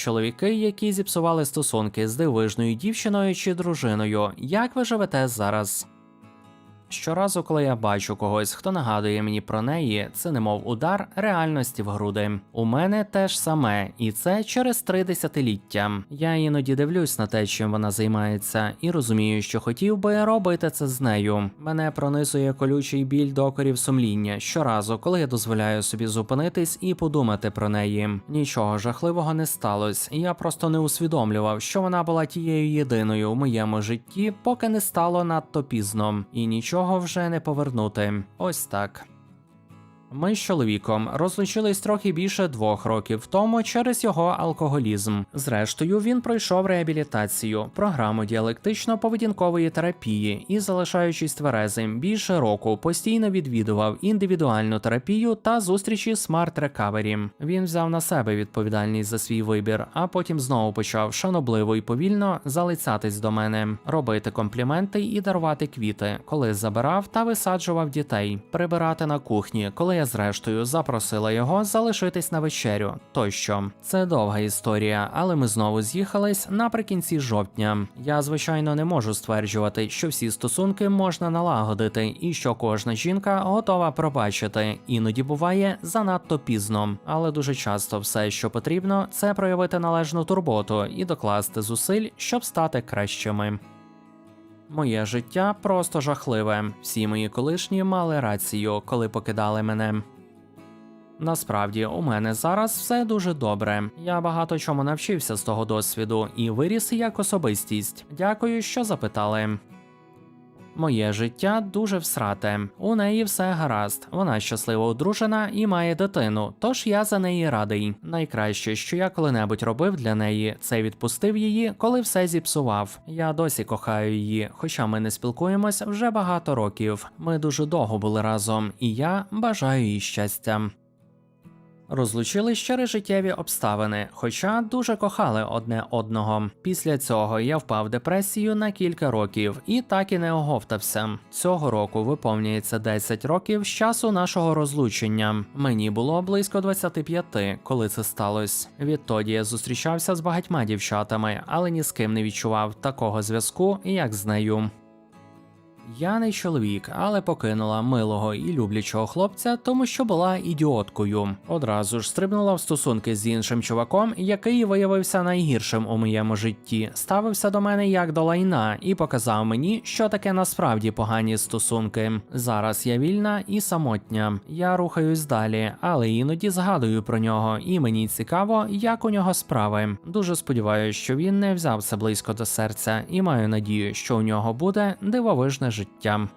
Чоловіки, які зіпсували стосунки з дивижною дівчиною чи дружиною, як ви живете зараз? Щоразу, коли я бачу когось, хто нагадує мені про неї, це немов удар реальності в груди. У мене теж саме, і це через три десятиліття. Я іноді дивлюсь на те, чим вона займається, і розумію, що хотів би робити це з нею. Мене пронизує колючий біль докорів сумління щоразу, коли я дозволяю собі зупинитись і подумати про неї. Нічого жахливого не сталося. Я просто не усвідомлював, що вона була тією єдиною у моєму житті, поки не стало надто пізно, і нічого вже не повернути. Ось так. Ми з чоловіком розлучились трохи більше двох років тому через його алкоголізм. Зрештою, він пройшов реабілітацію, програму діалектично-поведінкової терапії і, залишаючись тверезим більше року, постійно відвідував індивідуальну терапію та зустрічі Smart Recovery. Він взяв на себе відповідальність за свій вибір, а потім знову почав шанобливо і повільно залицятись до мене, робити компліменти і дарувати квіти, коли забирав та висаджував дітей, прибирати на кухні, коли я зрештою запросила його залишитись на вечерю. Тощо це довга історія, але ми знову з'їхались наприкінці жовтня. Я звичайно не можу стверджувати, що всі стосунки можна налагодити, і що кожна жінка готова пробачити. Іноді буває занадто пізно, але дуже часто все, що потрібно, це проявити належну турботу і докласти зусиль, щоб стати кращими. Моє життя просто жахливе. Всі мої колишні мали рацію, коли покидали мене. Насправді, у мене зараз все дуже добре. Я багато чому навчився з того досвіду і виріс як особистість. Дякую, що запитали. Моє життя дуже всрате. У неї все гаразд. Вона щасливо одружена і має дитину, тож я за неї радий. Найкраще, що я коли-небудь робив для неї, це відпустив її, коли все зіпсував. Я досі кохаю її, хоча ми не спілкуємось вже багато років. Ми дуже довго були разом, і я бажаю їй щастя. Розлучились через життєві обставини, хоча дуже кохали одне одного. Після цього я впав в депресію на кілька років і так і не оговтався. Цього року виповнюється 10 років з часу нашого розлучення. Мені було близько 25, коли це сталося. Відтоді я зустрічався з багатьма дівчатами, але ні з ким не відчував такого зв'язку, як з нею. Я не чоловік, але покинула милого і люблячого хлопця, тому що була ідіоткою. Одразу ж стрибнула в стосунки з іншим чуваком, який виявився найгіршим у моєму житті. Ставився до мене як до лайна і показав мені, що таке насправді погані стосунки. Зараз я вільна і самотня. Я рухаюсь далі, але іноді згадую про нього, і мені цікаво, як у нього справи. Дуже сподіваюся, що він не взяв це близько до серця, і маю надію, що у нього буде дивовижне життя життям.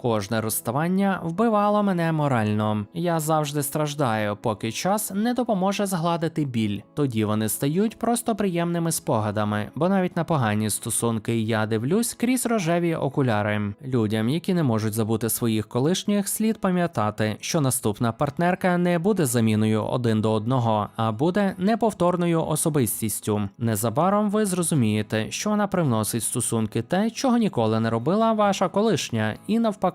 Кожне розставання вбивало мене морально. Я завжди страждаю, поки час не допоможе згладити біль. Тоді вони стають просто приємними спогадами, бо навіть на погані стосунки я дивлюсь крізь рожеві окуляри. Людям, які не можуть забути своїх колишніх, слід пам'ятати, що наступна партнерка не буде заміною один до одного, а буде неповторною особистістю. Незабаром ви зрозумієте, що вона привносить стосунки те, чого ніколи не робила ваша колишня, і навпаки,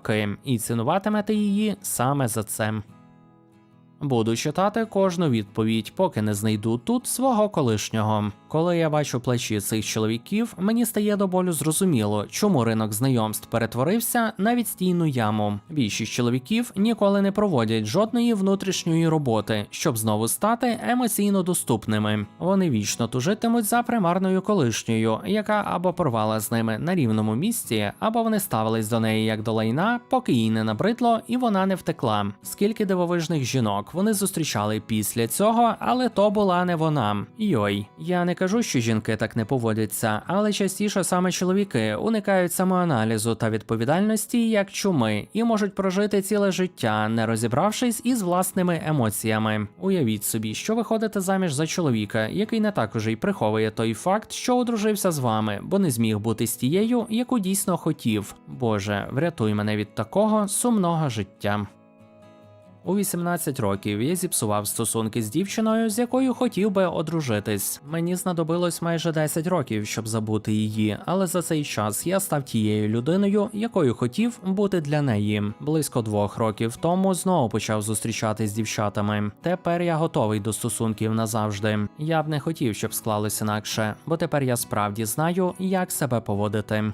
і цінуватимете її саме за це. Буду читати кожну відповідь, поки не знайду тут свого колишнього. Коли я бачу плечі цих чоловіків, мені стає до болю зрозуміло, чому ринок знайомств перетворився на відстійну яму. Більшість чоловіків ніколи не проводять жодної внутрішньої роботи, щоб знову стати емоційно доступними. Вони вічно тужитимуть за примарною колишньою, яка або порвала з ними на рівному місці, або вони ставились до неї як до лайна, поки їй не набридло і вона не втекла. Скільки дивовижних жінок вони зустрічали після цього, але то була не вона. Йой, я не кажу, що жінки так не поводяться, але частіше саме чоловіки уникають самоаналізу та відповідальності як чуми і можуть прожити ціле життя, не розібравшись із власними емоціями. Уявіть собі, що ви ходите заміж за чоловіка, який не так уже й приховує той факт, що одружився з вами, бо не зміг бути з тією, яку дійсно хотів. Боже, врятуй мене від такого сумного життя. У 18 років я зіпсував стосунки з дівчиною, з якою хотів би одружитись. Мені знадобилось майже 10 років, щоб забути її, але за цей час я став тією людиною, якою хотів бути для неї. Близько двох років тому знову почав зустрічатись з дівчатами. Тепер я готовий до стосунків назавжди. Я б не хотів, щоб склалось інакше, бо тепер я справді знаю, як себе поводити.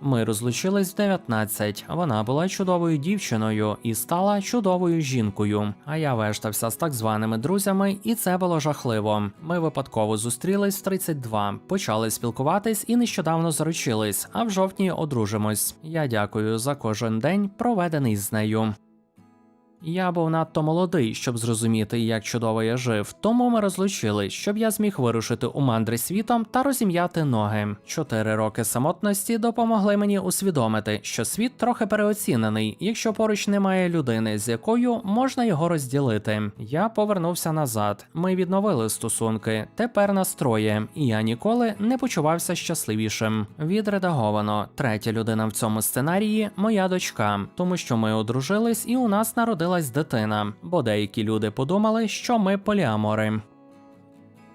Ми розлучились в 19. Вона була чудовою дівчиною і стала чудовою жінкою. А я вештався з так званими друзями, і це було жахливо. Ми випадково зустрілись в 32, почали спілкуватись і нещодавно заручились, а в жовтні одружимось. Я дякую за кожен день, проведений з нею. Я був надто молодий, щоб зрозуміти, як чудово я жив, тому ми розлучились, щоб я зміг вирушити у мандри світом та розім'яти ноги. Чотири роки самотності допомогли мені усвідомити, що світ трохи переоцінений, якщо поруч немає людини, з якою можна його розділити. Я повернувся назад. Ми відновили стосунки. Тепер нас троє, і я ніколи не почувався щасливішим. Відредаговано. Третя людина в цьому сценарії моя дочка, тому що ми одружились і у нас народилась дитина, бо деякі люди подумали, що ми поліамори.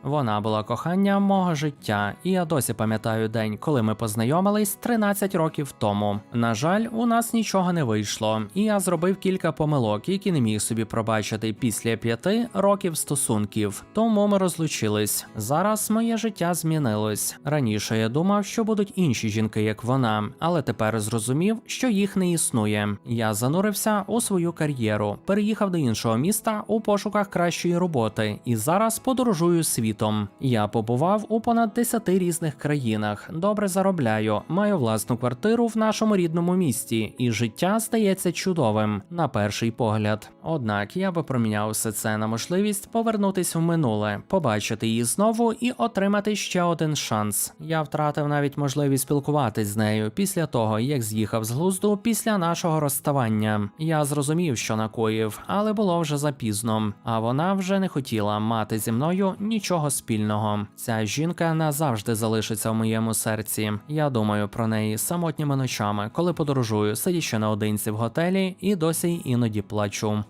Вона була коханням мого життя, і я досі пам'ятаю день, коли ми познайомились 13 років тому. На жаль, у нас нічого не вийшло, і я зробив кілька помилок, які не міг собі пробачити після п'яти років стосунків. Тому ми розлучились. Зараз моє життя змінилось. Раніше я думав, що будуть інші жінки, як вона, але тепер зрозумів, що їх не існує. Я занурився у свою кар'єру, переїхав до іншого міста у пошуках кращої роботи, і зараз подорожую світом. Я побував у понад 10 різних країнах, добре заробляю, маю власну квартиру в нашому рідному місті, і життя стається чудовим на перший погляд. Однак я би проміняв все це на можливість повернутись в минуле, побачити її знову і отримати ще один шанс. Я втратив навіть можливість спілкуватись з нею після того, як з'їхав з глузду після нашого розставання. Я зрозумів, що накоїв, але було вже запізно. А вона вже не хотіла мати зі мною нічого спільного. Ця жінка назавжди залишиться в моєму серці. Я думаю про неї самотніми ночами, коли подорожую, сидячи наодинці в готелі, і досі іноді плачу.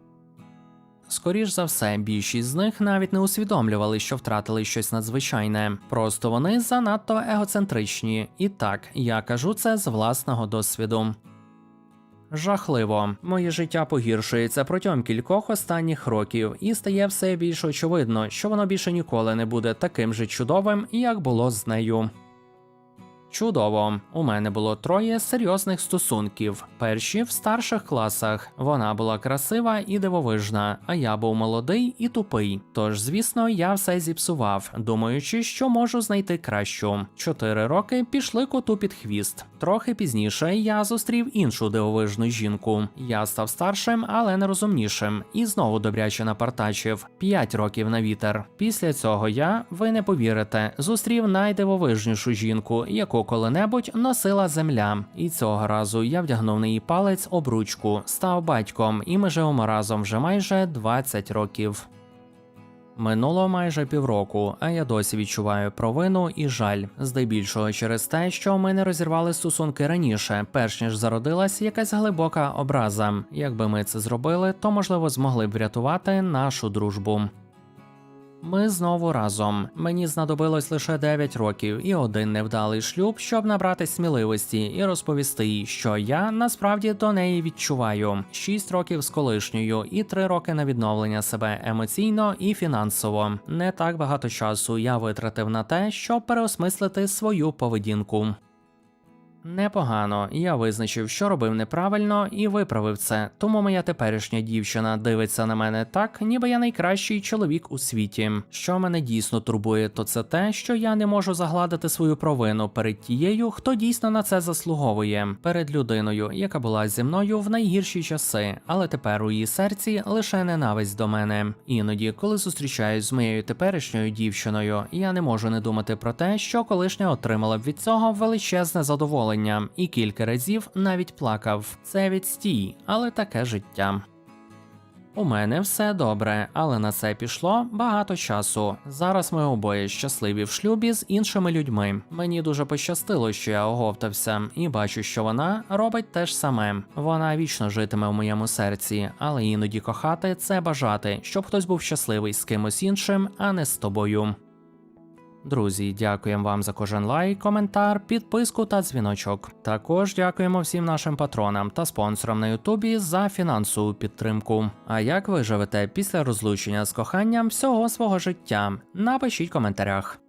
Скоріш за все, більшість з них навіть не усвідомлювали, що втратили щось надзвичайне. Просто вони занадто егоцентричні. І так, я кажу це з власного досвіду. Жахливо, моє життя погіршується протягом кількох останніх років, і стає все більш очевидно, що воно більше ніколи не буде таким же чудовим, як було з нею. Чудово, у мене було троє серйозних стосунків. Перші в старших класах. Вона була красива і дивовижна, а я був молодий і тупий. Тож, звісно, я все зіпсував, думаючи, що можу знайти кращу. Чотири роки пішли коту під хвіст. Трохи пізніше я зустрів іншу дивовижну жінку. Я став старшим, але не розумнішим, і знову добряче напартачив. П'ять років на вітер. Після цього я, ви не повірите, зустрів найдивовижнішу жінку, яку коли-небудь носила земля. І цього разу я вдягнув на її палець обручку, став батьком, і ми живемо разом вже майже 20 років. Минуло майже півроку, а я досі відчуваю провину і жаль, здебільшого через те, що ми не розірвали стосунки раніше, перш ніж зародилась якась глибока образа. Якби ми це зробили, то можливо змогли б врятувати нашу дружбу. Ми знову разом. Мені знадобилось лише 9 років і один невдалий шлюб, щоб набрати сміливості і розповісти що я насправді до неї відчуваю. 6 років з колишньою і 3 роки на відновлення себе емоційно і фінансово. Не так багато часу я витратив на те, щоб переосмислити свою поведінку. Непогано, я визначив, що робив неправильно, і виправив це. Тому моя теперішня дівчина дивиться на мене так, ніби я найкращий чоловік у світі. Що мене дійсно турбує, то це те, що я не можу загладити свою провину перед тією, хто дійсно на це заслуговує, перед людиною, яка була зі мною в найгірші часи, але тепер у її серці лише ненависть до мене. Іноді, коли зустрічаюсь з моєю теперішньою дівчиною, я не можу не думати про те, що колишня отримала б від цього величезне задоволення, і кілька разів навіть плакав. Це відстій, але таке життя. У мене все добре, але на це пішло багато часу. Зараз ми обоє щасливі в шлюбі з іншими людьми. Мені дуже пощастило, що я оговтався, і бачу, що вона робить те ж саме. Вона вічно житиме в моєму серці, але іноді кохати це бажати, щоб хтось був щасливий з кимось іншим, а не з тобою. Друзі, дякуємо вам за кожен лайк, коментар, підписку та дзвіночок. Також дякуємо всім нашим патронам та спонсорам на Ютубі за фінансову підтримку. А як ви живете після розлучення з коханням всього свого життя? Напишіть в коментарях.